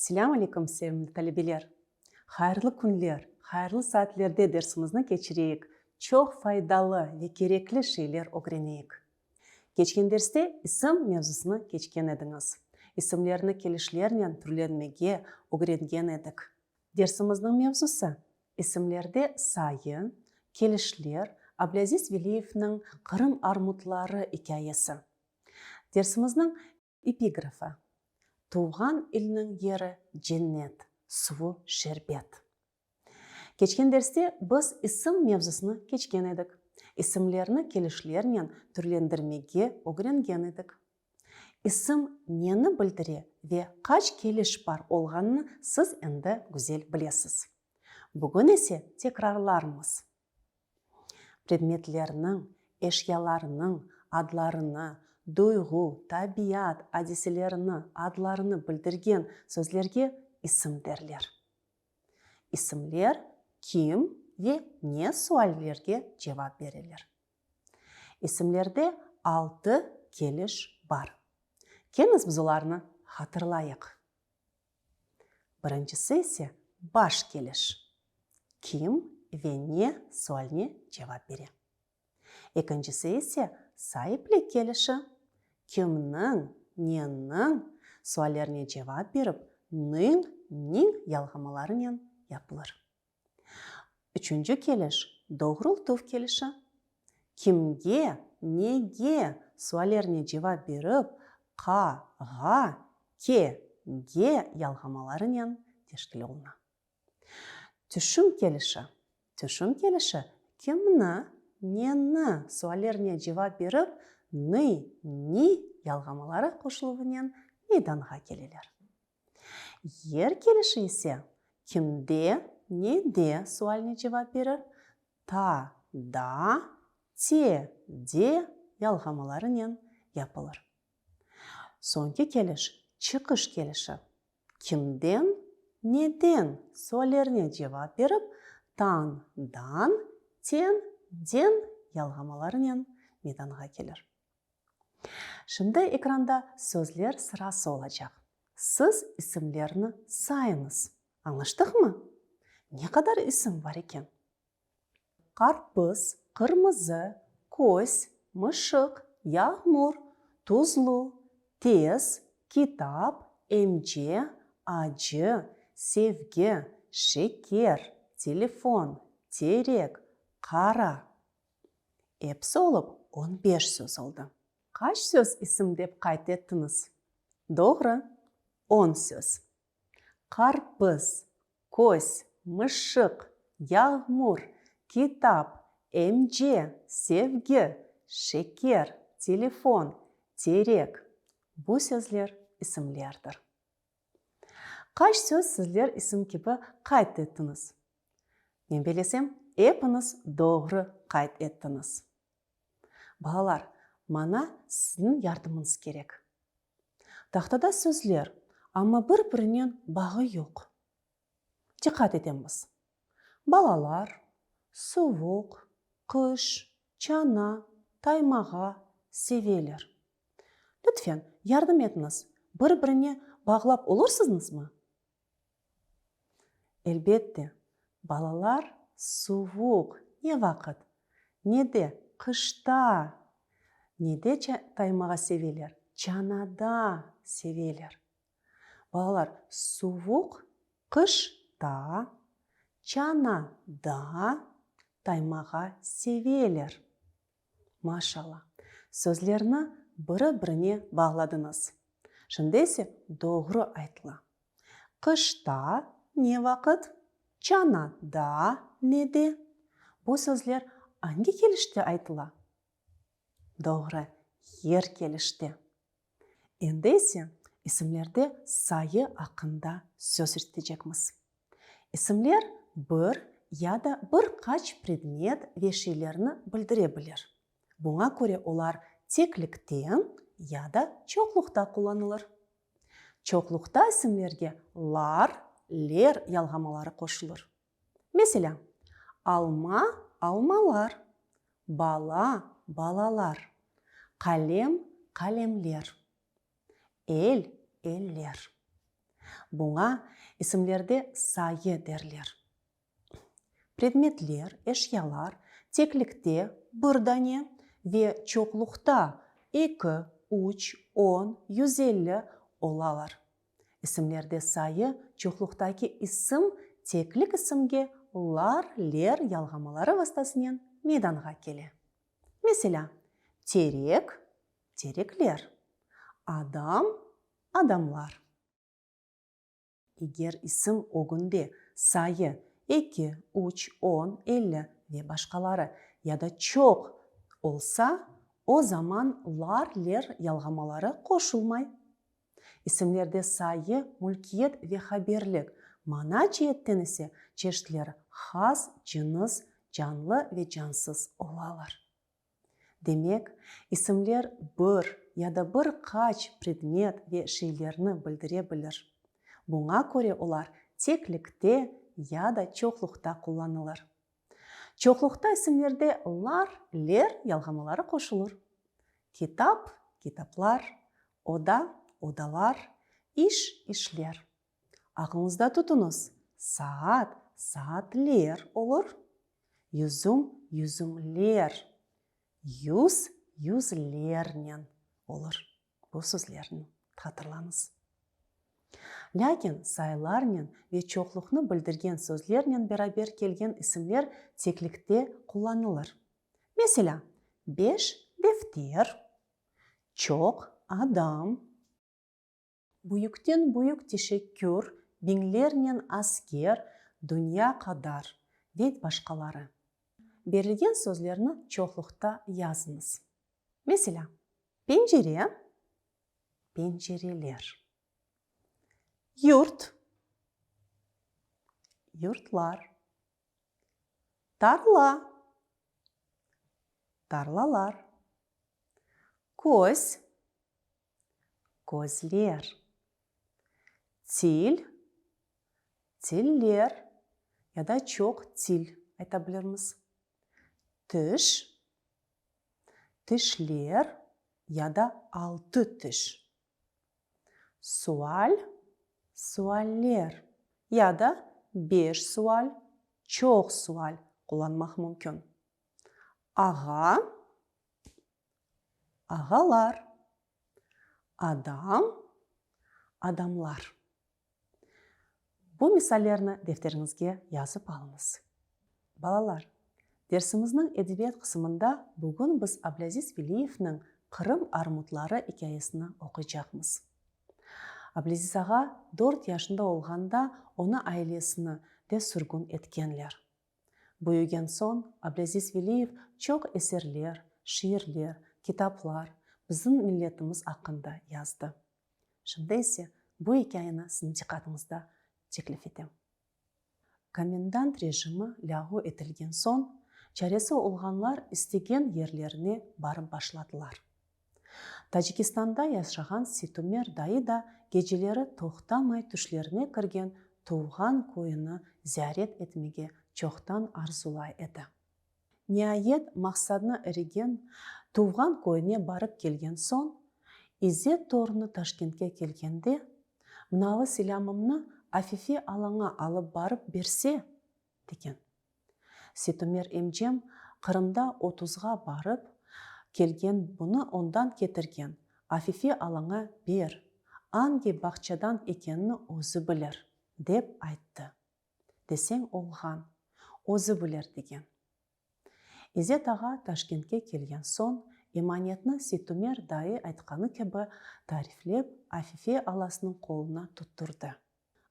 Selam aleyküm sevimli talebeler. Hayırlı günler, hayırlı saatlerde dersimizni geçireyik. Çok faydalı ve gerekli şeyler öğreneyik. Geçen derste isim mevzusunu geçken ediniz. İsimlerini kelişlerle türlenmege öğrengen edik. Dersimizдің mevzusu isimlerde sayı, kelişler, Ablaziz Veliyev'nin Kırım armutlары hikayesi. Dersimizдің эпиграфы туған елінің ері cennet суы шербет. Кечкен дерсте біз ісім мевзусыны кечкен едік. Ісімлерні келушілермен түрлендірмеге öğrenген едік. Ісім нені білдіре ве қач келіш бар олғанны сіз енді güzel білесіз. Бүгін есе текрарлармыз предметлерінің эшяларының адларыны дойғу табиат әдеселеріні адларыны білдірген сөздерге ісім дерлер ісімлер ким ве не суаллерге жауап берелер ісімлерде алты келіш бар. Келіңіз біз оларны хатырлайық. Біріншісі ise баш келіш. Ким ве не суальне жауап бере. Екіншісі ise сайыпле келіші кімнің ненің суаллеріне жауап беріп нің ялғамаларымен япылыр. Үшінші келіш doğрул туф келіші кімге неге суаллеріне жауап беріп қа ға ке ге ялғамаларымен тешкілі олна түшім келіші түшім келіші кімні? Нені суаллеріне жауап беріп ны ни ялғамалары қосылуымен мейданға келелер. Ер келіші ise кімде неде суаліне жауап берер та да те де ялғамаларымен япылыр. Соңғы келіш чықыш келіші. Кімден неден суалеріне жауап беріп тан дан тен ден ялғамаларымен мейданға келер Şimdi ekranda sözler sırası olacak. Siz isimlerini sayınız. Anlaştık mı? Ne kadar isim var iken? Karpuz, kırmızı, koz, mışık, yağmur, tuzlu, tez, kitap, emce, acı, sevgi, şeker, telefon, terek, qara. Hepsi olup 15 söz oldu. Kaç söz isim деп қайт еттіңіз? Doğru. 10 söz. Karpuz, koz, mışık, yağmur, kitap, emce, sevgi, şeker, telefon, terek. Bu sözler isimlerdir. Kaç söz sizler isim gibi қайт еттіңіз? Мен білесем, епіңіз doğru қайт еттіңіз. Балалар, мана сіздің ярдымыңыз керек. Тақтада сөзлер амма бір бірінен бағы жоқ диққат етеміз. Балалар суық қыш чана таймаға севелер. Лütfen ярдым етіңіз. Бір біріне бағлап олырсызыңыз ма? Әлбетте балалар суық не вақыт неде қышта. Неде таймаға севелер чанада севелер. Балалар суық қышта чанада таймаға севелер. Машалла сөздерні бірі біріне бағладыңыз шындесе doğru айтыла. Қышта не вақыт? Чанада неде бұл сөздер hangi келіште айтыла Doğru, yer келіште. Енді есе ісімлерде сайы ақында сөз ертежекміз. Ісімлер бір яда бір қач предмет вешелеріні білдіре білер. Бұңа көре олар текліктен яда чоқлықта қоланылыр. Чоқлықта ісімлерге лар, лер ялғамалары қошылыр. Mesela, алма, алмалар, бала, балалар, қалем қалемлер ел еллер Буңа исемлерде сайы дерлер. Предметлер, эшялар теклікте бұрдане ве чоқлықта 2, 3, 10, 150 олалар. Исемлерде сайы чоқлықтаки исім теклік исімге лар, лер ялғамалары вастасынан мейданға келе. Mesela терек, тереклер. Адам, адамлар. Егер исім огунде сайы 2, 3, 10, 50 ve başkaları ya da çok olsa o zaman lar, ler yalgamaları koşulmay. İsimlerde sayı, mülkiyet ve haberlik mana cihetten ise çeşitleri has, cınız, canlı ve cansız olalar. Demek isimler bir ya da bir kaç predmet ve şeylerini bildirebilir. Buna göre olar teklikte ya da çoklukta kullanılır. Çoklukta isimlerde lar, ler yalgamaları koşulur. Odalar, iş, işler. Aklınızda tutunuz. Saat, saatler olur. Yüzüm, yüzümler. Yüz, yüzlerінен olur. Bu sözlerini hatırlanız. Lakin sayılarмен ve çoklukны bildirgen sözlerмен beraber kelgen isimler teklikte kullanılır. Mesela, beş defter, çok adam, büyükten büyük teşekkür, binlerмен asker, dünya kadar ve başkaları. Берілген сөздерні çoklukta yazınız. Mesela, pencere, pencereler. Yurt, yurtlar. Tarla, tarlalar. Koz, tiller ya da çok til aytabiliriz. Tiş, tişler ya da altı tiş. Sual, sualler ya da beş sual, çok sual kullanmak mümkün. Ağa, ağalar. Adam, adamlar. Bu misallerini defteringizge yazıp alınız. Балалар, дерсіміздің әдебиет қысымында бүгін біз Аблазиз Велиевнің Қырым армутлары хикаясыны оқıyacağımız. Аблазиз аға 4 yaşında olғанда оны ailesini de sürgün etkenler. Büyügen son Ablazиz Велиев çok eserler, şiirler, kitaplar біздің yazdı. Şimdi ise bu hikayeni sizin dikkatіңізді teklif etем. Комендант режимі лягу етілген соң, чәресі олғанлар істеген ерлеріне барып башладылар. Тәжікистанда яшаған Ситумер дайы да гежелері тоқтамай түшлеріне кірген туған койыны зәрет етмеге чоқтан арзулай еді. Ниайет мақсадына іреген туған койыне барып келген соң, Изет торыны Ташкентке келгенде, мынауы силамымны Афифе алаңа алып барып берсе, деген. Ситумер емжем Қырымда 30-ға барып, келген бұны ондан кетірген. Афифе алаңа бер, анге бақчадан екенін өзі білер, деп айтты. Десең олған, өзі білер деген. Изет аға Ташкентке келген соң, иманиятны Ситумер дайы айтқаны кебі тарифлеп Афифе аласының қолына тұттырды.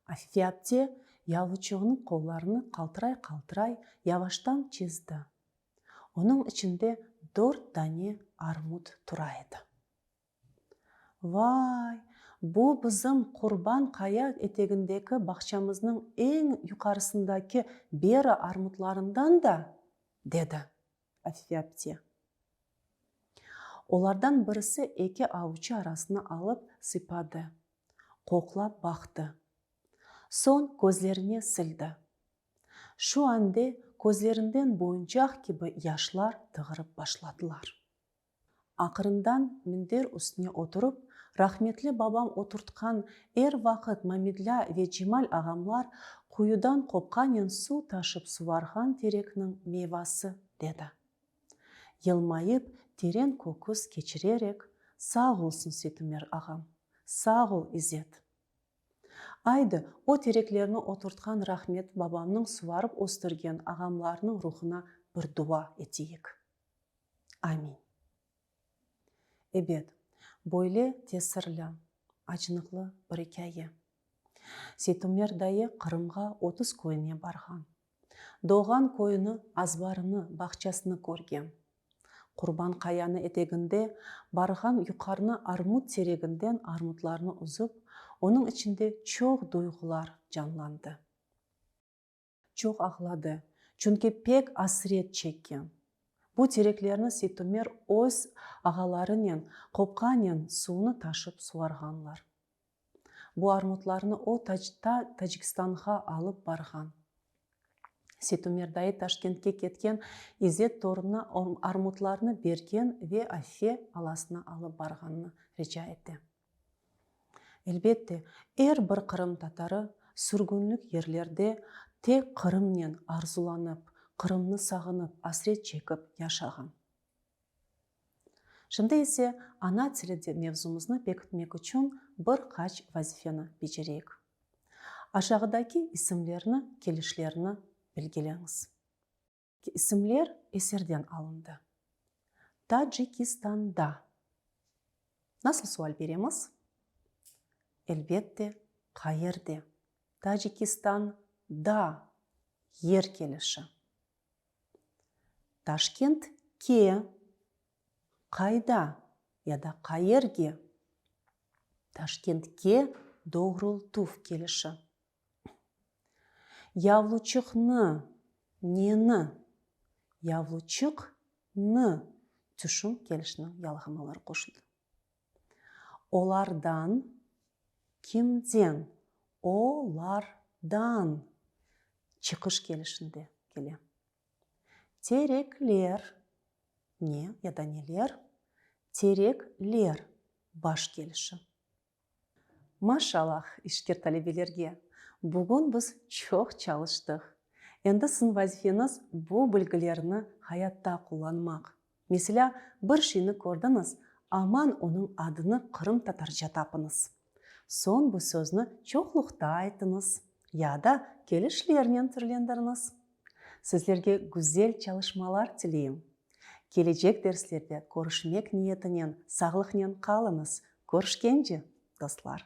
Афифе апте ялвычығының қолларını қалтырай-қалтырай яваштан чезді. Оның ішінде дорт дане армуд тұра еді. Вай, бұл бізім құрбан қая етегіндегі бақшамызның ең юқарысындаки бері армудларындан да, деді Афифе апте. Олардан бірісі екі аучы арасына алып сипады, қоқлап бақты. Сон көзлеріне сілді. Шу анде көзлерінден бойынчақ кебі яшлар тығырып башладылар. Ақырындан міндер үстіне отырып, рахметлі бабам отыртқан эр вақыт мамидля ве жимал ағамлар құйыдан қопқанен су ташып суарған терекнің мейвасы деді Йылмайып, терен көкіс кечіререк сақ олсын сетімер ағам сақ ол изет айды о тереклеріні отыртқан рахмет бабамның суарып остырген ағамларының рухына бір дуа етейік. Амин эбет бойле тесірлі ачыныклы бір хикая сетімер дайы қырымға отыз койыне барған. Доған койыны азбарыны бақчасыны көрген. Құрбан қаяны етегінде барған юқарыны армут терегінден армутларны ұзып оның ішінде чоқ дойғылар жанланды. Чоқ ағлады чүнки пек асырет чеккен Бу тереклерні сетумер өз ағаларынен қопқанен суыны ташып суарғанлар. Бу армутларны о тажта тәжікстанға алып барған. Сетумердайы ташкентке кеткен изет торына армутларны берген ве афе аласына алып барғанны рича етті. Әлбетте эр бір қырым татары сүргінлік ерлерде тек қырымнен арзуланып қырымны сағынып асірет чекіп яшаған Şimdi ise ana тілі mevzumuzni bekitmek үшін бір қач вазифені бечерейік. Aşağıdaki isimlerini, келішлеріні білгелеңіз. Isimler eserden alındı. Tacikistanda. Nasıl sual береміз? Elbette қайырде. Тажикистанда ер келіші. Ташкент ке қайда яда қайерге ташкентке туф келіші явлучықны нені явлучықны түшім келішінің ялғамалары қосылды олардан кімден олардан. Чықыш келішінде келе. Тереклер. Не яда нелер тереклер. Баш келіші машаллах ішкер талебелерге бүгін біз чоқ чалыштық. Енді сын вазифеңіз бұл білгілеріні хаятта қолданмақ Месіля, бір шені көрдіңіз аман оның адыны қырым татар жатапыныз. Сон бұл чоқлықта айтыңыз яда келішлерінен түрлендіріңіз сіздерге гүзел чалышмалар тілеймін келечек дәрістерде көрішмек ниетінен сағлықнен қалыңыз көрішкенде достар